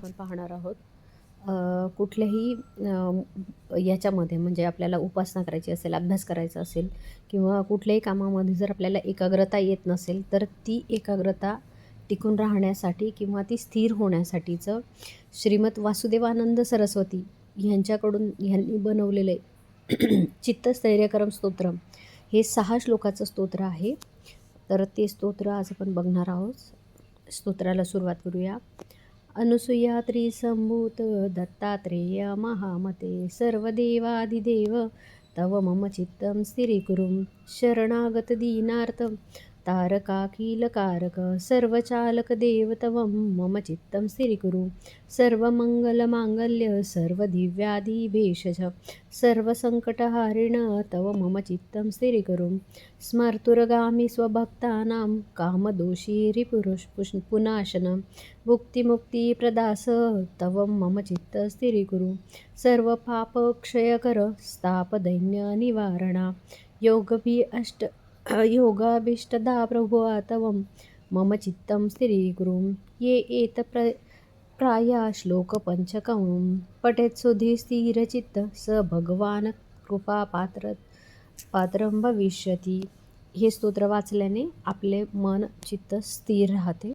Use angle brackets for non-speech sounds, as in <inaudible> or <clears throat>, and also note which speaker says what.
Speaker 1: आपण पाहणार आहोत. कुठल्याही याच्यामध्ये म्हणजे आपल्याला उपासना करायची असेल अभ्यास करायचा असेल किंवा कुठल्याही कामामध्ये जर आपल्याला एकाग्रता येत नसेल तर ती एकाग्रता टिकून राहण्यासाठी किंवा ती स्थिर होण्यासाठीचं श्रीमद वासुदेवानंद सरस्वती ह्यांच्याकडून ह्यांनी बनवलेले आहे <clears throat> चित्तस्थैर्यकरम स्तोत्र हे सहा श्लोकाचं स्तोत्र आहे. तर ते स्तोत्र आज आपण बघणार आहोत. स्तोत्राला सुरुवात करूया. अनुसूया त्रिसंभूत दत्तात्रेय महामते सर्वदेवादिदेव तव मम चित्तं स्थिरीकुरुं शरणागतदीनार्थं। तारकाकीलकारक सर्वचालकदेवतवं सर्वचालक मम चित्तं स्थिरीकुरु सर्वमङ्गलमाङ्गल्य सर्वदिव्यादिभेषज सर्वसङ्कटहारिण तव मम चित्तं स्थिरीकुरु स्मर्तुरगामि स्वभक्तानां कामदोषी रिपुरुष पुनाशनं। भुक्तिमुक्तिप्रदास तव मम चित्तं स्थिरीकुरु सर्वपापक्षयकर स्थापदैन्यनिवारणा। योगभि अष्ट योगाभीष्टदा प्रभुवातवं मम चित्तं स्त्रीगुरुं ये एत प्र प्राया श्लोकपञ्चकं पठेत् स्थिरचित्त स भगवान कृपापात्र पात्रं भविष्यती। हे स्तोत्र वाचल्याने आपले मन चित्त स्थिर राहते।